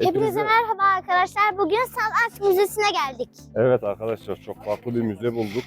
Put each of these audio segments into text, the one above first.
Hepinize merhaba arkadaşlar. Bugün Sanat Müzesi'ne geldik. Evet arkadaşlar çok farklı bir müze bulduk.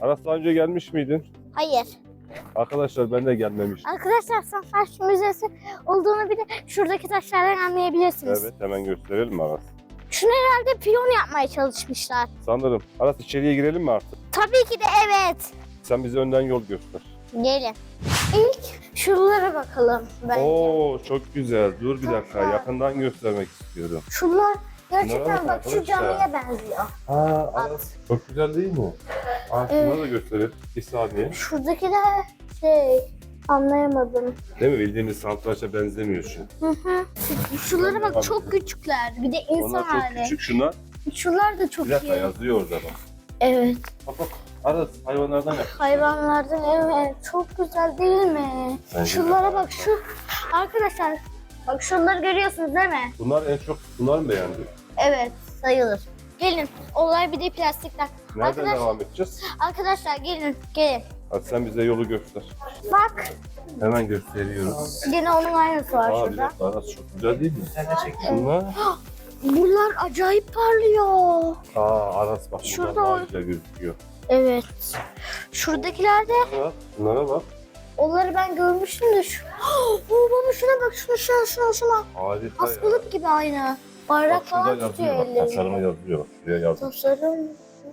Aras daha önce gelmiş miydin? Hayır. Arkadaşlar ben de gelmemiştim. Arkadaşlar Sanat Müzesi olduğunu bir de şuradaki taşlardan anlayabilirsiniz. Evet hemen gösterelim Aras. Şunu herhalde piyon yapmaya çalışmışlar. Sanırım. Aras içeriye girelim mi artık? Tabii ki de evet. Sen bize önden yol göster. Gelin. İlk şuralara bakalım bence. Oo çok güzel. Dur bir Çok dakika güzel. yakından göstermek istiyorum. Şunlar gerçekten bak şu arkadaşlar. camiye benziyor. Ha Aras çok güzel değil mi? Aa, şunları Evet. da gösterelim. Bir saniye. Şuradaki de şey anlayamadım. Değil mi? Bildiğimiz santraça benzemiyor şu. Hı hı. Şuralara bak çok küçükler. Bir de insan Onlar çok hali. küçük. Şunlar Şunlar da çok bir dakika iyi. yazıyor orada bak. Evet. Bak bak. Aras hayvanlardan yap. Hayvanlardan evet çok güzel değil mi? Bence Şunlara de. bak şu arkadaşlar bak şunları görüyorsunuz değil mi? Bunlar en çok bunlar mı beğendin? Evet sayılır. Gelin olay bir de plastikler. Nereden devam edeceğiz? arkadaşlar gelin gelin. Hadi sen bize yolu göster. Bak Hemen gösteriyoruz. yine onun aynısı var Aa bir şurada. dakika Aras çok güzel değil mi? Bunlar. Bunlar acayip parlıyor. Aa Aras bak Şurada Şurada daha güzel gözüküyor. Evet. Şuradakiler de Bak, Bunlara bak. onları ben görmüştüm de şu. Oo baba şuna bak şuna şuna şuna şuna. Harika ya. Askılık gibi aynı. Bayrak Bak şurada falan tutuyor yazıyor bak. ellerinde. Tasarımı yazıyor bak. Şuraya yazmış. Tasarım.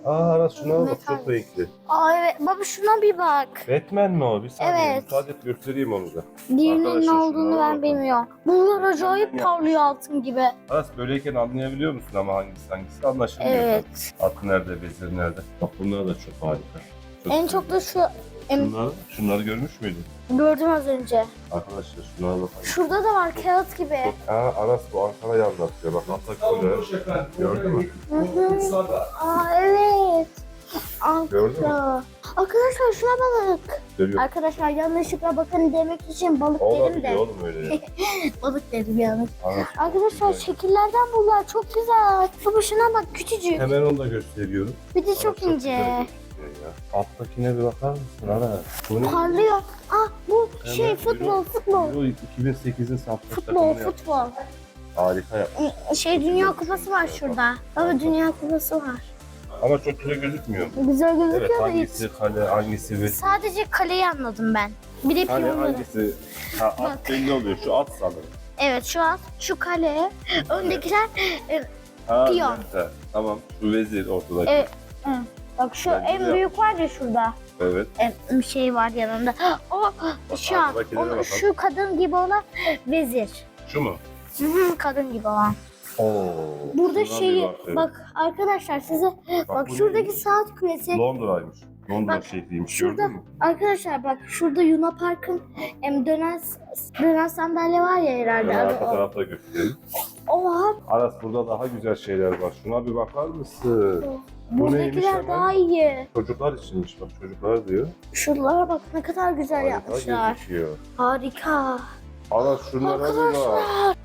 Aa Aras şuna bak Metal. çok renkli. Aa evet baba şuna bir bak. Batman mi o? Bir saniye. Evet. Müsaade et göstereyim onu da. Diğerinin ne Arkadaşlar olduğunu şunlara ben bakın. bilmiyorum. Bunlar acayip parlıyor altın gibi. Aras böyleyken anlayabiliyor musun ama hangisi hangisi anlaşılmıyor. Evet. At nerede, bezir nerede? Bak bunlar da çok harika. Çok En çok da şu em, Şunları, şunları görmüş müydün? gördüm az önce. Arkadaşlar şunlara bakın. Şurada da var kağıt gibi. Ha Aras bu Ankara'yı anlatıyor. Bak Atakül'e. Gördün mü? Aa evet. Gördün mü? Ankara. Arkadaşlar şuna bak. Görüyor. Arkadaşlar yanlışlıkla bakın demek için balık dedim Olabilir de. oğlum öyle ya. Balık dedim yanlış. Aras, Arkadaşlar şekillerden bunlar çok güzel. Baba şuna bak küçücük. Hemen onu da gösteriyorum. Bir de Aras, çok güzel gözüküyor ya. Alttakine bir bakar mısın? Bu ne? Parlıyor. Ah bu şey futbol futbol. Euro 2008'in satış Futbol takımını yaptı. futbol. Harika yapmış. Şey dünya kupası var şurada. Baba dünya kupası var. Ama çok güzel gözükmüyor. Güzel Evet gözüküyor da hiç. hangisi kale, hangisi ve Sadece kaleyi anladım ben. Bir de Kale piyonları. hangisi? Ha, at belli oluyor. Şu at sanırım. Evet şu an şu kale. Öndekiler e, Ha, Piyon. neyse. Tamam. Şu vezir ortadaki. Evet. hı. Bak şu Bence en de büyük var ya şurada. Evet. E, bir şey var yanında. O şu an arkadakilere o, bakalım. şu kadın gibi olan vezir. Şu mu? Hı hı, kadın gibi olan. Oo. Burada şuna bir şeyi bak, evet. bak arkadaşlar size bak, bu şuradaki neymiş? saat kulesi. Londra'ymış. Londra Bak, şehriymiş. şurada- Gördün mü? Arkadaşlar bak şurada Yuna Park'ın em, dönen dönen sandalye var ya herhalde. Hemen arka o. tarafta göstereyim. O var. Aras burada daha güzel şeyler var. Şuna bir bakar mısın? Bu neymiş Buradakiler hemen? daha iyi. Çocuklar içinmiş bak çocuklar diyor. Şuralara bak ne kadar güzel Harika yapmışlar. gözüküyor. Harika. Aras şunlara bir bak. Arkadaşlar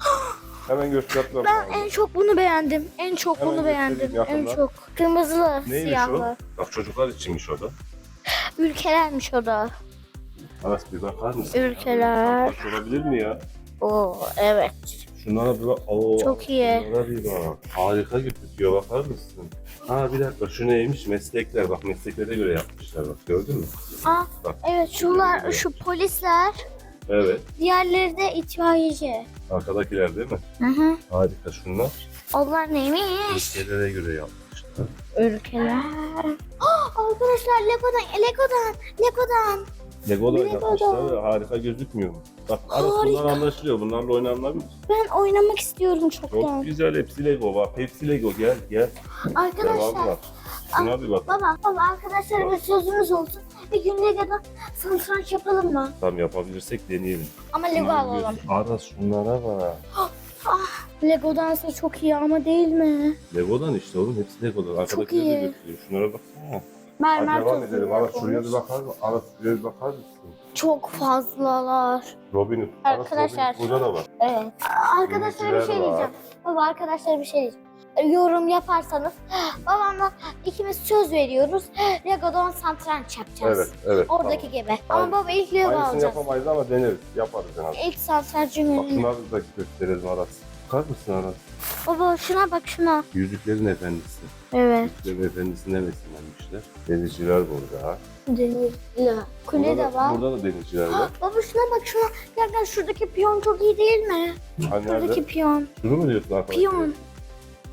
Hemen göstermem ben lazım. en çok bunu beğendim. En çok Hemen bunu beğendim. göstereyim En yakından. çok. Kırmızılı, Neymiş siyahlı. o? Bak çocuklar içinmiş o da. Ülkelermiş o da. Aras bir bakar mısın? Ülkeler. Bak olabilir mi ya? Oo evet. Şunlara bir bak. Oo, Çok iyi. Şunlara bir bak. Harika gözüküyor bakar mısın? Ha bir dakika şu neymiş? Meslekler bak mesleklere göre yapmışlar bak gördün mü? Aa, Bak. evet şunlar şu polisler. Evet. Diğerleri de itfaiyeci. Arkadakiler değil mi? Hı hı. Harika şunlar. Onlar neymiş? Ülkelere göre yapmışlar. Ülkeler. Ah, Arkadaşlar Lego'dan, Lego'dan, Lego'dan. Lego'da. ve harika gözükmüyor mu? Bak arası bunlar Harika. anlaşılıyor. Bunlarla oynanabilir. Ben oynamak istiyorum çoktan. Çok güzel hepsi Lego var. Hepsi Lego gel gel. Devam Arkadaşlar, var. Şuna bir bak. baba, baba arkadaşlar bir sözümüz olsun. Bir gün Lego'da satranç yapalım mı? Tam yapabilirsek deneyelim. Ama Lego alalım. Aras şunlara bak. Lego'dansa çok iyi ama değil mi? Lego'dan işte oğlum hepsi Lego'dan. Arkadakileri de iyi. Şunlara baksana. Mermer Hadi devam edelim. Aras şuraya bir bakar mısın? Aras şuraya bir bakar mısın? Çok fazlalar. Robin Hood. Aras, Arkadaşlar. Robin Hood burada da var. Evet. Arkadaşlar bir şey var. diyeceğim. Baba arkadaşlar bir şey diyeceğim. Yorum yaparsanız babamla ikimiz söz veriyoruz. Lego'dan satranç yapacağız. Evet, evet. Oradaki gibi. Ama baba ilk Lego Aynısını alacağız. yapamayız ama deneriz. Yaparız en az. İlk satranç Bak şunları da gösterelim Aras. Bakar mısın Aras? Baba şuna bak şuna. Yüzüklerin Efendisi. Evet. Yüzüklerin Efendisi'ne resimlenmişler. Denizciler burada. Denizli. Kule burada de da, var. Burada da denizciler var. Baba şuna bak şuna. Gel gel şuradaki piyon çok iyi değil mi? Hani Şuradaki nerede? piyon. Şunu mu diyorsun arkadaşlar? Piyon.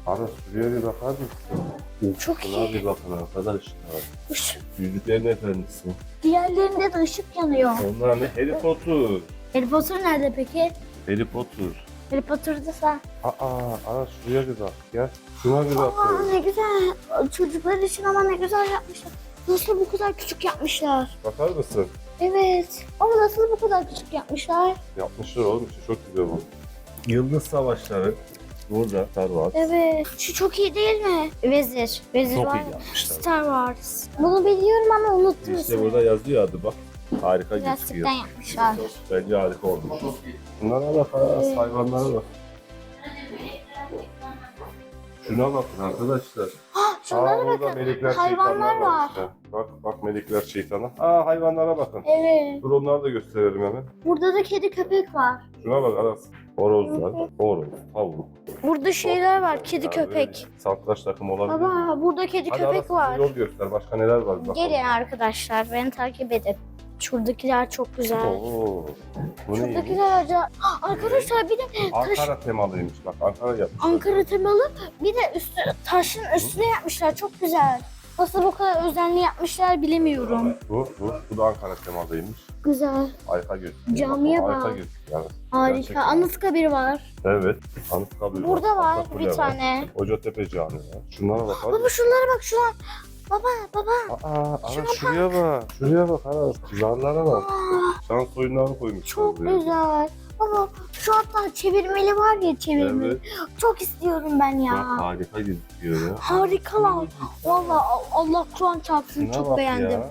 Aras şuraya bir bakar mısın? Uf, Çok şuna iyi. bir bakın arkadaşlar. Şu- Yüzüklerin Efendisi. Diğerlerinde de ışık yanıyor. Onlar ne? Harry Potter. Harry Potter nerede peki? Harry Potter. Potter'da sen. Aa, Aras şuraya bak. Gel. Şuna bir Aa ne güzel. Çocuklar için ama ne güzel yapmışlar. Nasıl bu kadar küçük yapmışlar? Bakar mısın? Evet. Ama nasıl bu kadar küçük yapmışlar? Yapmışlar oğlum işte çok güzel bu. Yıldız Savaşları. Burada Star Wars. Evet. Şu çok iyi değil mi? Vezir. Vezir Çok var. iyi yapmışlar. Star Wars. Bunu biliyorum ama unuttum. İşte ismini. burada yazıyor adı bak. Harika gözüküyor. Plastikten yapmışlar. Bence harika olmuş. Bunlara bak Aras, hayvanlara bak. Şuna bakın arkadaşlar. Şunlara Aa, burada bakın. melekler, Hayvanlar şeytanlar var. işte. Bak bak melekler şeytana. Aa hayvanlara bakın. Evet. Dur onları da gösterelim hemen. Burada da kedi köpek var. Şuna bak Aras. Horozlar, horoz, tavuk. Burada şeyler var. Kedi Yani köpek. böyle Satranç takımı olabilir? Baba burada kedi Hadi köpek Aras bize var. yol göster. Başka neler var bakalım. Gelin arkadaşlar beni takip edin. Şuradakiler çok güzel. Oo. Bu neymiş? Şuradakiler acayip. Ah, Arkadaşlar bir de taş Ankara temalıymış bak. Ankara yapmış. Ankara temalı bir de üstü, taşın üstüne yapmışlar. Çok güzel. Nasıl bu kadar özenli yapmışlar bilemiyorum. Bu, bu, bu da Ankara temalıymış. Güzel. Harika gözüküyor. Camiye Harika bak. gözüküyor. Harika. Gerçekten. Anıtkabir var. Evet. Anıtkabir Burada var Hatta kule bir tane. Hocatepe Camii var. Şunlara bak. Baba şunlara bak şuna. Baba baba. Aa, Şuna şuraya bak. Şuraya bak ana. Zarlara bak. Şans oyunlarını koymuşlar. çok buraya. güzel. Baba şu hatta çevirmeli var ya çevirmeli. Evet. Çok istiyorum ben Bak ya. harika gözüküyor ya. Harikalar. Valla Allah Kur'an çarpsın Şuna çok bak beğendim. Ya.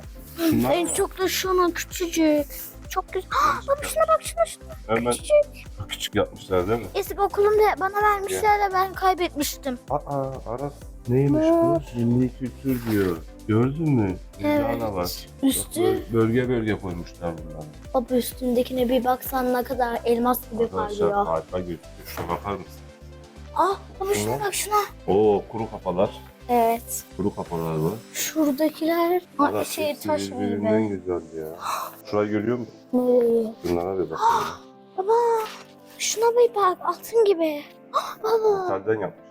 Şuna En çok da şuna küçücük. Çok güzel. Ah, Baba şuna bak şuna şuna. hemen Küçücük. küçük yapmışlar değil mi? Eski okulumda bana vermişler de ben kaybetmiştim. Aa Aras neymiş bu? Milli kültür diyor. Gördün mü? Dünyana var. Üstü. Böl- Bölge bölge koymuşlar bunları. Baba üstündekine bir baksan ne kadar elmas gibi Arkadaşlar parlıyor. harika gözüküyor. Şuna bakar mısın? Ah baba şuna bak şuna. Oo kuru kafalar. Evet. Kuru kafalar var. Şuradakiler Aras şey hepsi taş birbirinden gibi. güzel ya. Şurayı görüyor musun? Nereye? Bunlara bir bakalım. Baba şuna bir bak altın gibi. Ah, baba. Metalden yapmışlar.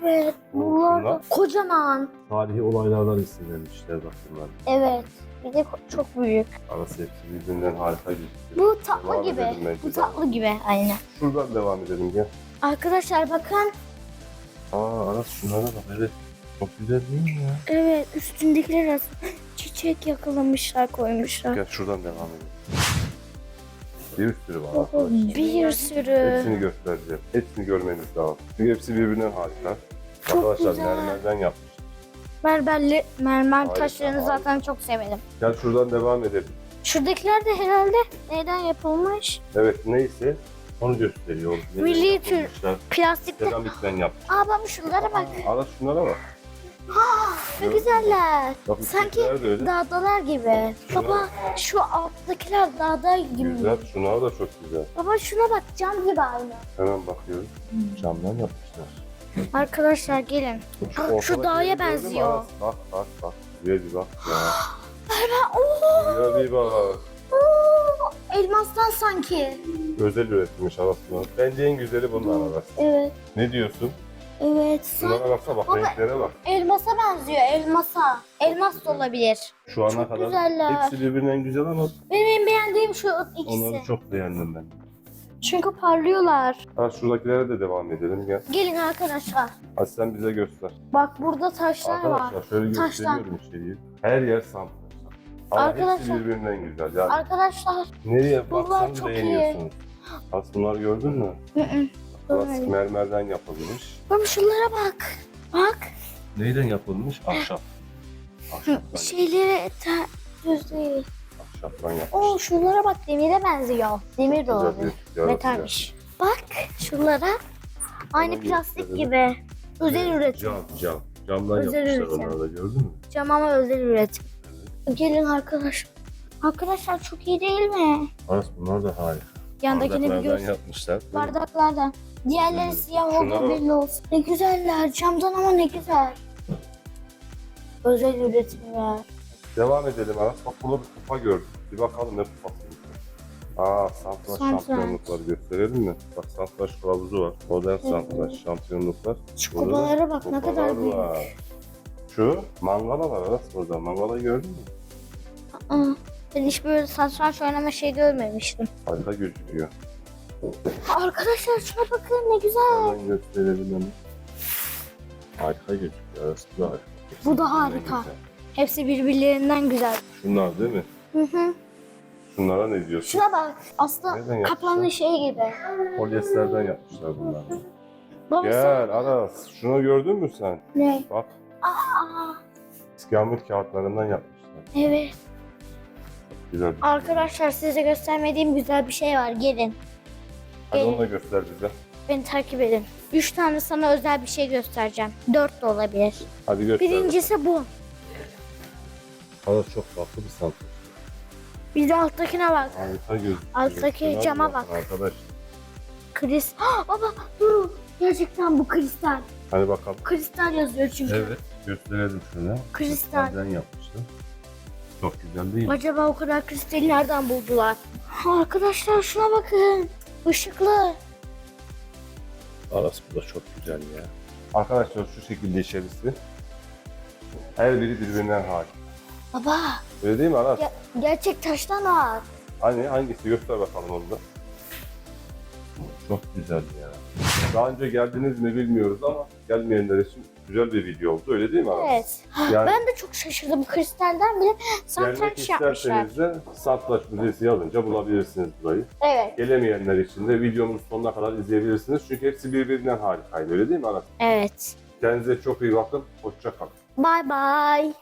Evet. Bunlar da kocaman. Tarihi olaylardan isimlenmişler bak bunlar. Evet. Bir de çok büyük. Arası hepsi birbirinden harika gözüküyor. Bu tatlı Devam gibi. Bu tatlı gibi aynen. Şuradan devam edelim gel. Arkadaşlar bakın. Aa Aras şunlara bak evet. Çok güzel değil mi ya? Evet üstündekiler aslında çiçek yakalamışlar koymuşlar. Gel şuradan devam edelim. Bir sürü var arkadaşlar. bir sürü. Hepsini göstereceğim. Hepsini görmeniz lazım. Çünkü hepsi birbirinden harika. Çok Arkadaşlar güzel. mermerden yapmış. Mermerli, mermer Harika, taşlarını harika. zaten çok severim. Gel şuradan devam edelim. Şuradakiler de herhalde neyden yapılmış? Evet neyse onu gösteriyor. Milli tür. Plastikten. Seramikten yapmış. Aa baba şunlara bak. Aras şunlara bak. Ne güzeller. Bak Sanki üsttekiler de öyle. dağdalar gibi. Şuna- Baba şu alttakiler dağda gibi. Güzel. Şunlar da çok güzel. Baba şuna bak cam gibi aynı. Hemen bakıyoruz. Camdan yapmışlar. Arkadaşlar gelin. Şu, Aa, şu ortadaki dağa yeri gördün mü benziyor. Aras? Bak bak bak. Bir bak ya. Buraya bir bak. oo, elmastan sanki. Özel üretilmiş arasında. Bence en güzeli bunlar Aras. Evet. Ne diyorsun? Evet. Bunlara baksana bak Baba- renklere bak. elmasa benziyor. Elmasa. Elmas da olabilir. Şu ana Çok kadar güzeller. hepsi birbirinden güzel ama Benim en beğendiğim şu ikisi. onları çok beğendim ben. Çünkü parlıyorlar. Ha şuradakilere de devam edelim gel. Gelin arkadaşlar. Hadi sen bize göster. Bak burada taşlar var. Arkadaşlar şöyle Taşlar. gösteriyorum şeyi. Her yer sam. Ama hepsi Arkadaşlar- birbirinden güzel. Yani Arkadaşlar. nereye bunlar baksan çok iyi. beğeniyorsunuz. As bunları gördün mü? Hı hı. Böyle. mermerden yapılmış. Baba şunlara bak. Bak. Neyden yapılmış? Ahşap. Ahşaptan, Şeyleri ta düz değil. ahşaptan yapmış. Oo şunlara bak demire benziyor. Demir de Güzel olabilir. Metalmiş. Bak şunlara. Aynı Ona plastik gibi. Özel üretim. Cam, cam. Camdan Özel yapmışlar üretim. onları da gördün mü? Cam ama özel üretim. Gelin arkadaş. Arkadaşlar çok iyi değil mi? Aras bunlar da harika. Yandakini bir Bardaklardan gör. yapmışlar. mi? Bardaklardan. Diğerleri siyah şunlara olduğu bak. belli olsun. Ne güzeller. Camdan ama ne güzel. Özel üretimler. Devam edelim Aras. Bak burada bir kupa gördüm. Bir bakalım ne kupası. Aa Santraç Santraç. şampiyonlukları gösterelim mi? Bak Santraç kılavuzu var. Modern Santraç şampiyonluklar. Şu Burada kupalara bak ne kupalar kadar büyük. var. Şu mangala var Aras burada. Mangalayı gördün mü? Aa, ben hiç böyle satranç oynama şey görmemiştim. Harika gözüküyor. Arkadaşlar şuna bakın ne güzel. Hemen gösterelim onu. Harika gözüküyor. Aras bu da harika. Bu da harika. güzel. Hepsi birbirlerinden güzel. Şunlar değil mi? Hı hı. Şunlara ne diyorsun? Şuna bak. Aslında Nereden yapmışlar? kaplanın şeyi gibi. Polyesterden yapmışlar bunları. Babası. Gel Aras. Şunu gördün mü sen? Ne? Bak Aa, iskambil kağıtlarından yapmışlar. evet. Güzel. Arkadaşlar size göstermediğim güzel bir şey var. Gelin. Hadi onu da göster bize. Beni takip edin. Üç tane sana özel bir şey göstereceğim. Dört de olabilir. Hadi göster. Birincisi bu. Aras çok farklı bir sanat. Bir de alttakine bak. Harika gözüküyor. Alttaki Şuna cama bakın Arkadaş. Kris. Ah, baba dur. Gerçekten bu kristal. Hadi bakalım. Kristal yazıyor çünkü. Evet. Gösterelim şunu. Kristal. Kristalden yapmışlar. Çok güzel değil mi? Acaba o kadar kristali nereden buldular? Arkadaşlar şuna bakın. Işıklı. Aras bu da çok güzel ya. Arkadaşlar şu şekilde içerisi. Her biri birbirinden harika. Baba Öyle değil mi Aras? ya- gerçek taştan var. Hani hangisi göster bakalım onu da. Çok güzel ya. Daha önce geldiniz mi bilmiyoruz ama gelmeyenler için güzel bir video oldu. Öyle değil mi Aras? Evet. Yani Ben de çok şaşırdım. Kristalden bile gelmek satranç yapmışlar. isterseniz de Satranç Müzesi yazınca bulabilirsiniz burayı. Evet. Gelemeyenler için de videonun sonuna kadar izleyebilirsiniz. Çünkü hepsi birbirinden harikaydı. Öyle değil mi Aras? Evet. Kendinize çok iyi bakın. Hoşça kalın. Bye bye.